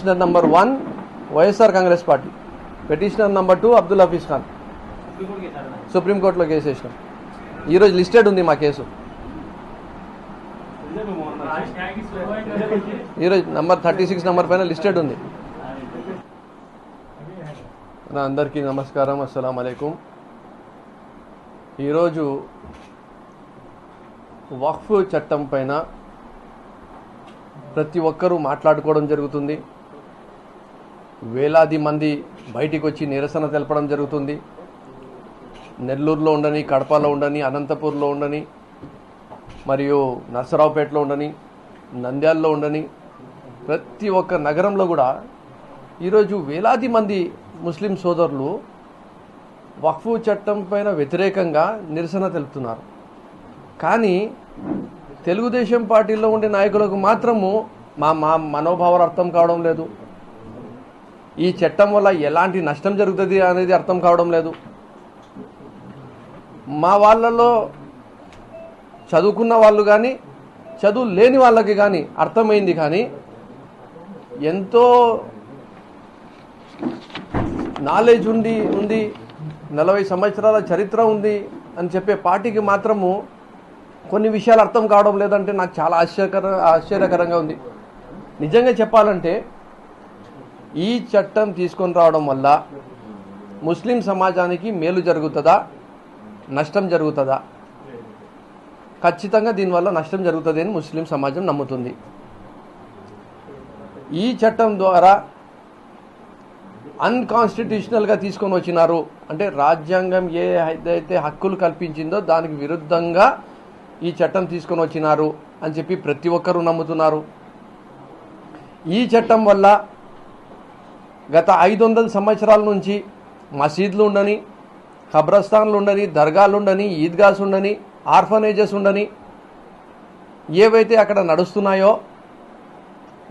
Petitioner number one YSR congress party petitioner number two Abdul Hafeez Khan సుప్రీంకోర్టులో case వేసినాం ఈరోజు listed ఉంది మా కేసు. ఈరోజు నంబర్ థర్టీ సిక్స్ నంబర్ పైన లిస్టెడ్ ఉంది. నా అందరికీ నమస్కారం అస్సలం అయికం ఈరోజు వక్ఫ్ చట్టం పైన ప్రతి ఒక్కరూ మాట్లాడుకోవడం జరుగుతుంది. వేలాది మంది బయటికి వచ్చి నిరసన తెలపడం జరుగుతుంది. నెల్లూరులో ఉండని కడపలో ఉండని అనంతపూర్లో ఉండని మరియు నర్సరావుపేటలో ఉండని నంద్యాలలో ఉండని ప్రతి ఒక్క నగరంలో కూడా ఈరోజు వేలాది మంది ముస్లిం సోదరులు వక్ఫు చట్టం పైన వ్యతిరేకంగా నిరసన తెలుపుతున్నారు. కానీ తెలుగుదేశం పార్టీలో ఉండే నాయకులకు మాత్రము మా మా మనోభావాలు అర్థం కావడం లేదు. ఈ చట్టం వల్ల ఎలాంటి నష్టం జరుగుతుంది అనేది అర్థం కావడం లేదు. మా వాళ్ళలో చదువుకున్న వాళ్ళు కానీ చదువు లేని వాళ్ళకి కానీ అర్థమైంది కానీ ఎంతో నాలెడ్జ్ ఉంది ఉంది నలభై సంవత్సరాల చరిత్ర ఉంది అని చెప్పే పార్టీకి మాత్రము కొన్ని విషయాలు అర్థం కావడం లేదంటే నాకు చాలా ఆశ్చర్యకర ఆశ్చర్యకరంగా ఉంది. నిజంగా చెప్పాలంటే ఈ చట్టం తీసుకొని రావడం వల్ల ముస్లిం సమాజానికి మేలు జరుగుతుందా? నష్టం జరుగుతుందా? ఖచ్చితంగా దీనివల్ల నష్టం జరుగుతుంది అని ముస్లిం సమాజం నమ్ముతుంది. ఈ చట్టం ద్వారా అన్కాన్స్టిట్యూషనల్గా తీసుకొని వచ్చినారు. అంటే రాజ్యాంగం ఏ ఏదైతే హక్కులు కల్పించిందో దానికి విరుద్ధంగా ఈ చట్టం తీసుకొని వచ్చినారు అని చెప్పి ప్రతి ఒక్కరూ నమ్ముతున్నారు. ఈ చట్టం వల్ల గత ఐదు వందల సంవత్సరాల నుంచి మసీదులు ఉండని ఖబ్రస్థాన్లు ఉండని దర్గాలు ఉండని ఈద్గాస్ ఉండని ఆర్ఫనేజెస్ ఉండని ఏవైతే అక్కడ నడుస్తున్నాయో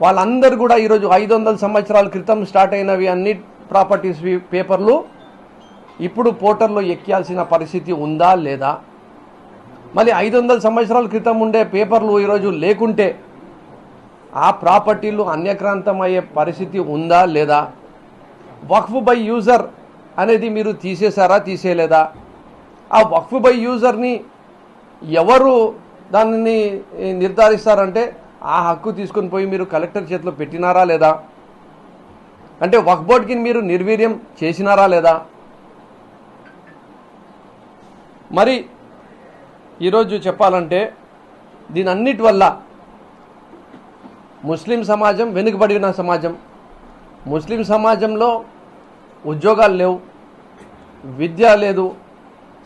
వాళ్ళందరూ కూడా ఈరోజు ఐదు వందల సంవత్సరాల క్రితం స్టార్ట్ అయినవి అన్ని ప్రాపర్టీస్ పేపర్లు. ఇప్పుడు పోర్టల్లో ఎక్కాల్సిన పరిస్థితి ఉందా లేదా? మళ్ళీ ఐదు వందల సంవత్సరాల క్రితం ఉండే పేపర్లు ఈరోజు లేకుంటే ఆ ప్రాపర్టీలు అన్యక్రాంతం అయ్యే పరిస్థితి ఉందా లేదా? వక్ఫ్ బై యూజర్ అనేది మీరు తీసేశారా తీసేయలేదా? ఆ వక్ఫ్ బై యూజర్ని ఎవరు దానిని నిర్ధారిస్తారంటే ఆ హక్కు తీసుకొని పోయి మీరు కలెక్టర్ చేతిలో పెట్టినారా లేదా? అంటే వక్ఫ్ బోర్డ్కి మీరు నిర్వీర్యం చేసినారా లేదా? మరి ఈరోజు చెప్పాలంటే దీని అన్నిటి వల్ల ముస్లిం సమాజం వెనుకబడిన సమాజం. ముస్లిం సమాజంలో ఉద్యోగాలు లేవు విద్య లేదు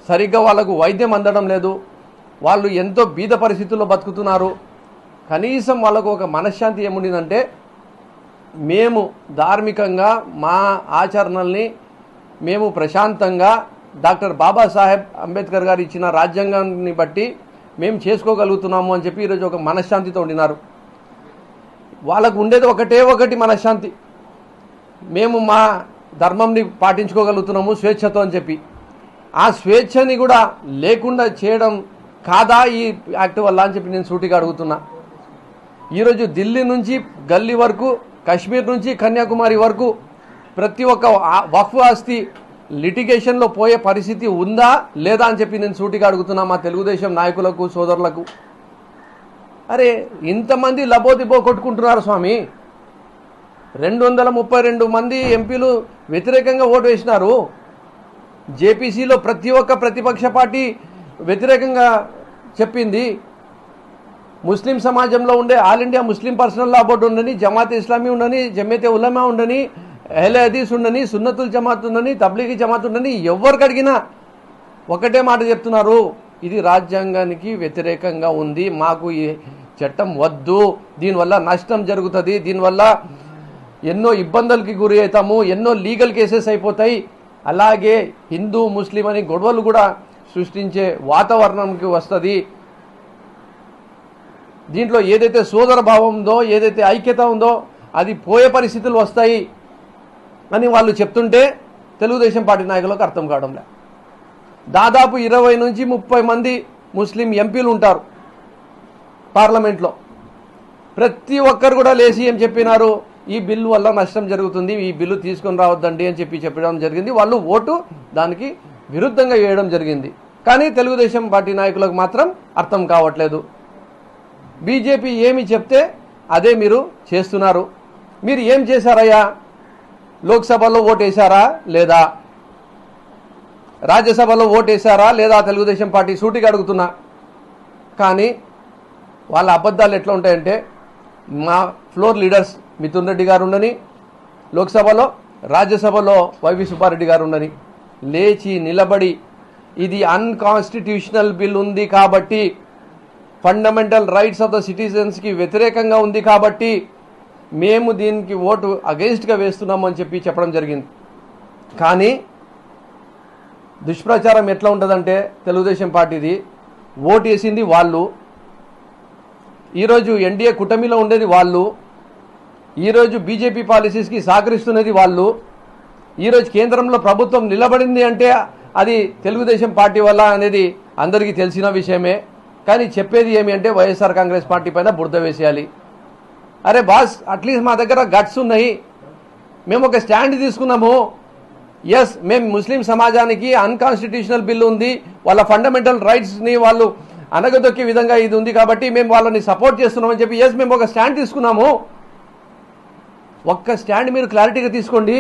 సరిగ్గా వాళ్ళకు వైద్యం అందడం లేదు వాళ్ళు ఎంతో బీద పరిస్థితుల్లో బతుకుతున్నారు. కనీసం వాళ్ళకు ఒక మనశ్శాంతి ఏముండిందంటే మేము ధార్మికంగా మా ఆచరణల్ని మేము ప్రశాంతంగా డాక్టర్ బాబాసాహెబ్ అంబేద్కర్ గారు ఇచ్చిన రాజ్యాంగాన్ని బట్టి మేము చేసుకోగలుగుతున్నాము అని చెప్పి ఈరోజు ఒక మనశ్శాంతితో ఉండినారు. వాళ్ళకు ఉండేది ఒకటే ఒకటి మనశ్శాంతి. మేము మా ధర్మంని పాటించుకోగలుగుతున్నాము స్వేచ్ఛతో అని చెప్పి. ఆ స్వేచ్ఛని కూడా లేకుండా చేయడం కాదా ఈ యాక్ట్ వల్ల అని చెప్పి నేను సూటిగా అడుగుతున్నా. ఈరోజు ఢిల్లీ నుంచి గల్లీ వరకు కాశ్మీర్ నుంచి కన్యాకుమారి వరకు ప్రతి ఒక్క వఫ్ వక్ఫ్ ఆస్తి లిటిగేషన్లో పోయే పరిస్థితి ఉందా లేదా అని చెప్పి నేను సూటిగా అడుగుతున్నా మా తెలుగుదేశం నాయకులకు సోదరులకు. అరే ఇంతమంది లబోదిబో కొట్టుకుంటున్నారు స్వామి. రెండు వందల ముప్పై రెండు మంది ఎంపీలు వ్యతిరేకంగా ఓటు వేసినారు. జేపీసీలో ప్రతి ఒక్క ప్రతిపక్ష పార్టీ వ్యతిరేకంగా చెప్పింది. ముస్లిం సమాజంలో ఉండే all India Muslim personal law board ఉండని జమాత్ ఇస్లామీ ఉండని జమేతే ఉలమా ఉండని ఎహ్లే హదీస్ ఉండని సున్నతుల్ జమాత్ ఉండని తబ్లీగీ జమాత్ ఉండని ఎవరికి అడిగినా ఒకటే మాట చెప్తున్నారు. ఇది రాజ్యాంగానికి వ్యతిరేకంగా ఉంది. మాకు ఈ చట్టం వద్దు. దీనివల్ల నష్టం జరుగుతుంది. దీనివల్ల ఎన్నో ఇబ్బందులకి గురి అవుతాము ఎన్నో లీగల్ కేసెస్ అయిపోతాయి. అలాగే హిందూ ముస్లిం అని గొడవలు కూడా సృష్టించే వాతావరణంకి వస్తుంది. దీంట్లో ఏదైతే సోదర భావం ఉందో ఏదైతే ఐక్యత ఉందో అది పోయే పరిస్థితులు వస్తాయి అని వాళ్ళు చెప్తుంటే తెలుగుదేశం పార్టీ నాయకులకు అర్థం కావడం లే దాదాపు ఇరవై నుంచి ముప్పై మంది ముస్లిం ఎంపీలు ఉంటారు పార్లమెంట్లో. ప్రతి ఒక్కరు కూడా లేచి ఏం చెప్పినారు? ఈ బిల్లు వల్ల నష్టం జరుగుతుంది ఈ బిల్లు తీసుకొని రావద్దండి అని చెప్పి చెప్పడం జరిగింది. వాళ్ళు ఓటు దానికి విరుద్ధంగా వేయడం జరిగింది. కానీ తెలుగుదేశం పార్టీ నాయకులకు మాత్రం అర్థం కావట్లేదు. బీజేపీ ఏమి చెప్తే అదే మీరు చేస్తున్నారు. మీరు ఏం చేశారయ్యా? లోక్సభలో ఓటేశారా లేదా? రాజ్యసభలో ఓటేశారా లేదా? తెలుగుదేశం పార్టీ సూటిగా అడుగుతున్నా. కానీ వాళ్ళ అబద్ధాలు ఎట్లా ఉంటాయంటే మా ఫ్లోర్ లీడర్స్ మిథున్ రెడ్డి గారు ఉండని లోక్సభలో రాజ్యసభలో వైవి సుబ్బారెడ్డి గారు ఉండని లేచి నిలబడి ఇది అన్కాన్స్టిట్యూషనల్ బిల్ ఉంది కాబట్టి ఫండమెంటల్ రైట్స్ ఆఫ్ ద సిటిజన్స్కి వ్యతిరేకంగా ఉంది కాబట్టి మేము దీనికి ఓటు అగెయిన్స్ట్గా వేస్తున్నాము అని చెప్పి చెప్పడం జరిగింది. కానీ దుష్ప్రచారం ఎట్లా ఉంటుందంటే తెలుగుదేశం పార్టీది ఓటు వేసింది వాళ్ళు. ఈరోజు ఎన్డీఏ కూటమిలో ఉండేది వాళ్ళు. ఈరోజు బీజేపీ పాలసీస్కి సహకరిస్తున్నది వాళ్ళు. ఈరోజు కేంద్రంలో ప్రభుత్వం నిలబడింది అంటే అది తెలుగుదేశం పార్టీ వల్ల అనేది అందరికీ తెలిసిన విషయమే. కానీ చెప్పేది ఏమి అంటే వైఎస్ఆర్ కాంగ్రెస్ పార్టీ పైన బురద వేసేయాలి. అరే బాస్ అట్లీస్ట్ మా దగ్గర గట్స్ ఉన్నాయి. మేము ఒక స్టాండ్ తీసుకున్నాము. ఎస్ మేము ముస్లిం సమాజానికి అన్కాన్స్టిట్యూషనల్ బిల్ ఉంది. వాళ్ళ ఫండమెంటల్ రైట్స్ని వాళ్ళు అనగదొక్కే విధంగా ఇది ఉంది కాబట్టి మేము వాళ్ళని సపోర్ట్ చేస్తున్నామని చెప్పి ఎస్ మేము ఒక స్టాండ్ తీసుకున్నాము. ఒక్క స్టాండ్ మీరు క్లారిటీగా తీసుకోండి.